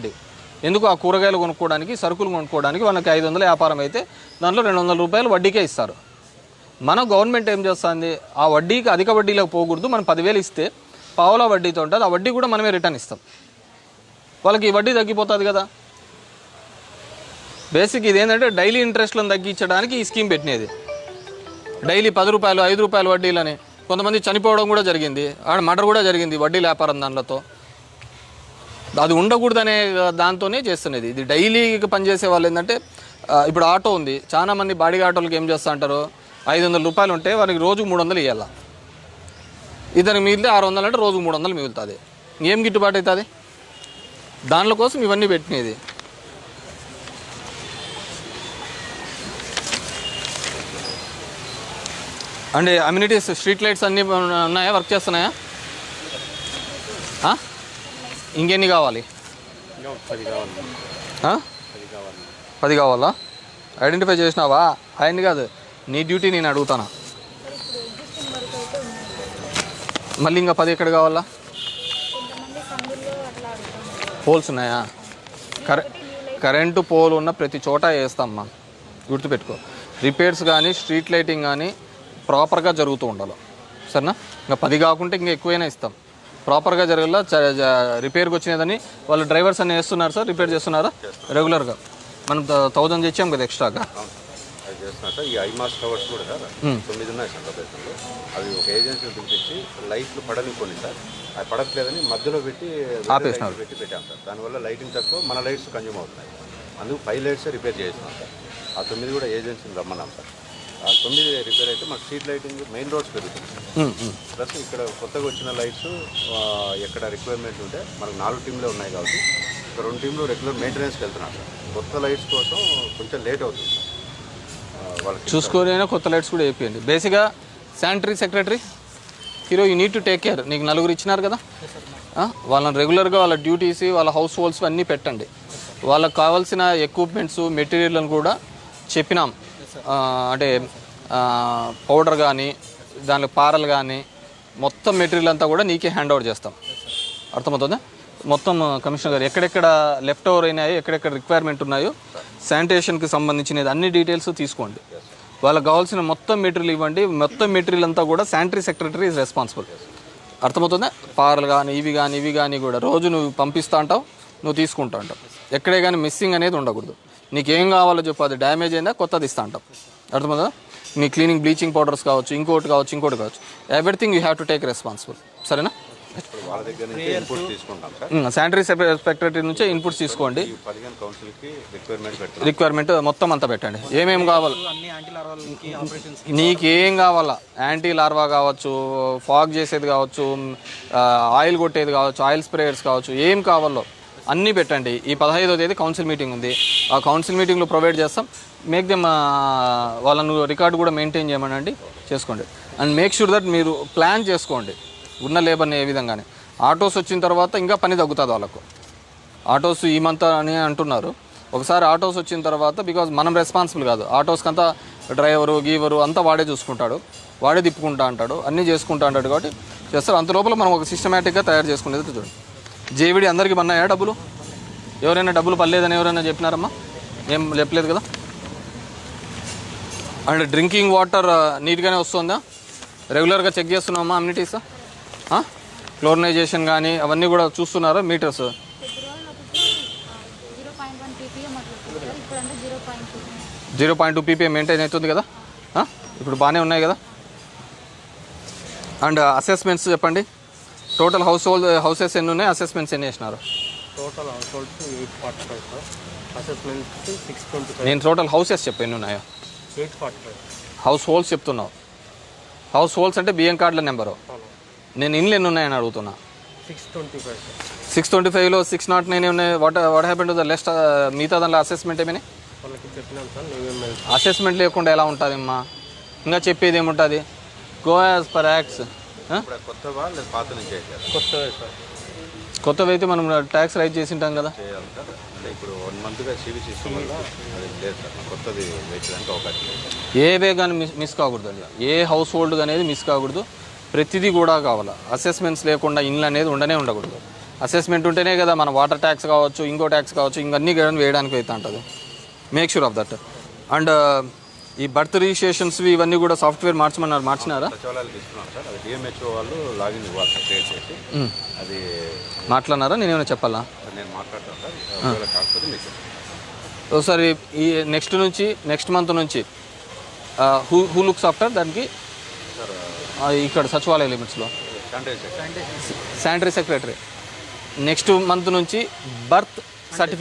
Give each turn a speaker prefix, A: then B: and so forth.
A: వడ్డీ ఎందుకు ఆ కూరగాయలు కొనుక్కోవడానికి సరుకులు కొనుక్కోవడానికి వాళ్ళకి ఐదు వందల వ్యాపారం అయితే దాంట్లో రెండు వందల రూపాయలు వడ్డీకే ఇస్తారు. మన గవర్నమెంట్ ఏం చేస్తుంది? ఆ వడ్డీకి అధిక వడ్డీలోకి పోకూడదు మనం పదివేలు ఇస్తే పావుల వడ్డీతో ఉంటుంది ఆ వడ్డీ కూడా మనమే రిటర్న్ ఇస్తాం. వాళ్ళకి ఈ వడ్డీ తగ్గిపోతుంది కదా. బేసిక్ ఇది ఏంటంటే డైలీ ఇంట్రెస్ట్లను తగ్గించడానికి ఈ స్కీమ్ పెట్టినది. డైలీ పది రూపాయలు ఐదు రూపాయలు వడ్డీలని కొంతమంది చనిపోవడం కూడా జరిగింది ఆడ మర్డర్ కూడా జరిగింది వడ్డీ వ్యాపారం దానిలతో అది ఉండకూడదనే దాంతోనే చేస్తున్నది. ఇది డైలీకి పనిచేసే వాళ్ళు ఏంటంటే ఇప్పుడు ఆటో ఉంది. చాలా మంది బాడీ ఆటోలకి ఏం చేస్తా అంటారు? ఐదు వందల రూపాయలు ఉంటే వారికి రోజు మూడు వందలు ఇవ్వాలి ఇతనికి మిగిలితే ఆరు వందలు అంటే రోజు మూడు వందలు మిగులుతుంది. ఏం గిట్టుబాటు అవుతుంది దాని కోసం ఇవన్నీ పెట్టినది. అండ్ అమ్యూనిటీస్ స్ట్రీట్ లైట్స్ అన్నీ ఉన్నాయా? వర్క్ చేస్తున్నాయా? ఇంకెన్ని కావాలి? పది కావాలా. ఐడెంటిఫై చేసినావా? ఆయన్ని కాదు. నీ డ్యూటీ నేను అడుగుతానా? మళ్ళీ ఇంకా పది ఎక్కడ కావాలా? పోల్స్ ఉన్నాయా? కరె కరెంటు పోల్ ఉన్న ప్రతి చోట వేస్తామ్మా. గుర్తుపెట్టుకో. రిపేర్స్ కానీ స్ట్రీట్ లైటింగ్ కానీ ప్రాపర్గా జరుగుతూ ఉండాలి. సరేనా? ఇంకా పది కాకుంటే ఇంకా ఎక్కువైనా ఇస్తాం. ప్రాపర్గా జరగల రిపేర్కి వచ్చినదని వాళ్ళు డ్రైవర్స్ అన్ని వేస్తున్నారు సార్ రిపేర్ చేస్తున్నారా? రెగ్యులర్గా. మనం థౌజండ్ తెచ్చాం కదా ఎక్స్ట్రాగా.
B: చేస్తున్నా సార్. ఈ ఐమాస్ టవర్స్ కూడా సార్ తొమ్మిది ఉన్నాయి సార్ ప్రదేశంలో అవి ఒక ఏజెన్సీని పిలిపించి లైట్లు పడనివ్వండి సార్. అవి పడట్లేదని మధ్యలో పెట్టి పెట్టి పెట్టాం సార్. దానివల్ల లైటింగ్ తక్కువ మన లైట్స్ కన్జ్యూమ్ అవుతున్నాయి. అందుకు ఫైవ్ లైట్స్ రిపేర్ చేస్తున్నాం సార్. ఆ తొమ్మిది కూడా ఏజెన్సీని రమ్మన్నాం సార్. తొమ్మిది రిపేర్ అయితే మాకు స్ట్రీట్ లైటింగ్ మెయిన్ రోడ్స్ పెరుగుతుంది. ప్లస్ ఇక్కడ కొత్తగా వచ్చిన లైట్స్ ఎక్కడ రిక్వైర్మెంట్ ఉంటే మనకు నాలుగు టీంలే ఉన్నాయి కాబట్టి ఒక రెండు టీంలు రెగ్యులర్ మెయింటెనెన్స్కి వెళ్తున్నాం సార్ కొత్త లైట్స్ కోసం కొంచెం లేట్ అవుతుంది.
A: చూసుకొని అయినా కొత్త లైట్స్ కూడా వేపియండి బేసిక్గా sanitary secretary hero you need to take care నీకు నలుగురు ఇచ్చినారు కదా? వాళ్ళని రెగ్యులర్గా వాళ్ళ డ్యూటీస్ వాళ్ళ హౌస్ హోల్డ్స్ అన్నీ పెట్టండి. వాళ్ళకి కావాల్సిన ఎక్విప్మెంట్స్ మెటీరియల్ని కూడా చెప్పినాం. అంటే పౌడర్ కానీ దానిలో పారలు కానీ మొత్తం మెటీరియల్ అంతా కూడా నీకే హ్యాండ్ ఓవర్ చేస్తాం. అర్థమవుతుందా? మొత్తం కమిషనర్ గారు ఎక్కడెక్కడ లెఫ్ట్ ఓవర్ అయినాయో ఎక్కడెక్కడ రిక్వైర్మెంట్ ఉన్నాయో శానిటేషన్కి సంబంధించినది అన్ని డీటెయిల్స్ తీసుకోండి. వాళ్ళకి కావాల్సిన మొత్తం మెటీరియల్ ఇవ్వండి. మొత్తం మెటీరియల్ అంతా కూడా శానిటరీ సెక్రటరీ ఈజ్ రెస్పాన్సిబుల్ అర్థమవుతుందా? పారలు కానీ ఇవి కానీ ఇవి కానీ కూడా రోజు నువ్వు పంపిస్తా అంటావు నువ్వు తీసుకుంటా అంటావు. ఎక్కడే కానీ మిస్సింగ్ అనేది ఉండకూడదు. నీకేం కావాలో చెప్పు అది డ్యామేజ్ అయిందా కొత్తది ఇస్తా అంటావు అర్థమవుతుందా? నీ క్లీనింగ్ బ్లీచింగ్ పౌడర్స్ కావచ్చు ఇంకోటి కావచ్చు ఇంకోటి కావచ్చు. Everything you have to take responsible సరేనా?
B: ఇప్పుడు వాళ్ళ దగ్గర నుంచి ఇన్పుట్ తీసుకుంటాం సార్.
A: శానిటరీ సెక్రటరీ నుంచే ఇన్పుట్స్ తీసుకోండి.
B: రిక్వైర్మెంట్
A: మొత్తం అంతా పెట్టండి. ఏమేమి కావాలి? నీకేం కావాలా? యాంటీ లార్వా కావచ్చు ఫాగ్ చేసేది కావచ్చు ఆయిల్ కొట్టేది కావచ్చు ఆయిల్ స్ప్రేయర్స్ కావచ్చు ఏం కావాలో? అన్నీ పెట్టండి. ఈ పదహైదో తేదీ కౌన్సిల్ మీటింగ్ ఉంది. ఆ కౌన్సిల్ మీటింగ్లో ప్రొవైడ్ చేస్తాం. మేక్ దెమ్ వాళ్ళను రికార్డు కూడా మెయింటైన్ చేయమనండి. చేసుకోండి. అండ్ మేక్ షూర్ దట్ మీరు ప్లాన్ చేసుకోండి. ఉన్న లేబర్ని ఏ విధంగానే. ఆటోస్ వచ్చిన తర్వాత ఇంకా పని తగ్గుతుంది వాళ్ళకు. ఆటోస్ ఈ మంత్ అని అంటున్నారు. ఒకసారి ఆటోస్ వచ్చిన తర్వాత బికాజ్ మనం రెస్పాన్సిబుల్ కాదు. ఆటోస్కి అంతా డ్రైవరు గీవరు అంతా వాడే చూసుకుంటాడు. వాడే తిప్పుకుంటా అంటాడు. అన్నీ చేసుకుంటా అంటాడు కాబట్టి చేస్తారు. అంత లోపల మనం ఒక సిస్టమేటిక్గా తయారు చేసుకునేది చూడండి. జేవిడి అందరికీ పన్నాయా డబ్బులు? ఎవరైనా డబ్బులు పర్లేదని ఎవరైనా చెప్పినారమ్మా? ఏం చెప్పలేదు కదా? అండ్ డ్రింకింగ్ వాటర్ నీట్గానే వస్తుందా? రెగ్యులర్గా చెక్ చేస్తున్నామా అమ్యూనిటీస్ క్లోరినైజేషన్ కానీ అవన్నీ కూడా చూస్తున్నారా metres?
C: Zero point two
A: PPM maintain అవుతుంది కదా? ఇప్పుడు బాగానే ఉన్నాయి కదా? అండ్ అసెస్మెంట్స్ చెప్పండి. టోటల్ హౌస్ హోల్డ్ హౌసెస్ ఎన్ని ఉన్నాయి? అసెస్మెంట్స్ ఎన్ని వేసినారు
D: total households eight forty five sir. Assessments six twenty five
A: నేను టోటల్ హౌసెస్ చెప్పు ఎన్ని ఉన్నాయో.
D: Eight forty five.
A: House holds చెప్తున్నావు. హౌస్ హోల్డ్స్ అంటే బియ్యం కార్డుల నెంబరు. నేను ఇన్లు ఎన్ని ఉన్నాయని అడుగుతున్నా.
D: Six twenty five
A: six twenty ఫైవ్లో సిక్స్ నాట్ నైన్ ఉన్నాయి? What what happen to the rest మిగతా దాంట్లో అసెస్మెంట్ ఏమైనా? అసెస్మెంట్ లేకుండా ఎలా ఉంటుంది అమ్మా? ఇంకా చెప్పేది ఏముంటుంది? గో యాజ్ పర్ యాక్ట్స్
B: కొత్తవా లేదా పాత నుంచి చేయాలి
D: కొత్తవే సార్.
A: కొత్తవి అయితే మనం ట్యాక్స్ రైజ్ చేసి ఉంటాం కదా?
B: చేయాలి సార్ అంటే ఇప్పుడు వన్ మంత్గా సివి సిస్టమ్ వల్ల అది లేదు సార్ కొత్తది వేయడానికి అవకాశం లేదు.
A: ఏవే కానీ మిస్ మిస్ కాకూడదు అండి ఏ హౌస్ హోల్డ్ అనేది మిస్ కాకూడదు. ప్రతిదీ కూడా కావాలి. అసెస్మెంట్స్ లేకుండా ఇన్లు అనేది ఉండనే ఉండకూడదు. అసెస్మెంట్ ఉంటేనే కదా మన వాటర్ ట్యాక్స్ కావచ్చు ఇంకో ట్యాక్స్ కావచ్చు ఇంకన్నీ వేయడానికి అయితే ఉంటుంది make sure of that and ఈ బర్త్ రిజిస్ట్రేషన్స్ ఇవన్నీ కూడా సాఫ్ట్వేర్ మార్చమన్నారు మార్చినారా?
B: సచివాలయాలకు ఇస్తున్నాం సార్. అది డిఎంహెచ్ఓ వాళ్ళు లాగిన్ ఇవ్వాలి సార్ క్రియేట్ చేసి. అది
A: మాట్లాడినారా? నేనేమైనా చెప్పాలా?
B: నేను మాట్లాడతాను సార్. ఒకవేళ కాకపోతే మీకు చెప్తాను.
A: ఒకసారి ఈ నెక్స్ట్ నుంచి నెక్స్ట్ మంత్ నుంచి హూ హూ లుక్స్ ఆఫ్టర్ దానికి? ఆ, ఇక్కడ సచివాలయ లిమిట్స్లో. Sanitary secretary. నెక్స్ట్ మంత్ నుంచి బర్త్ సర్టిఫికేట్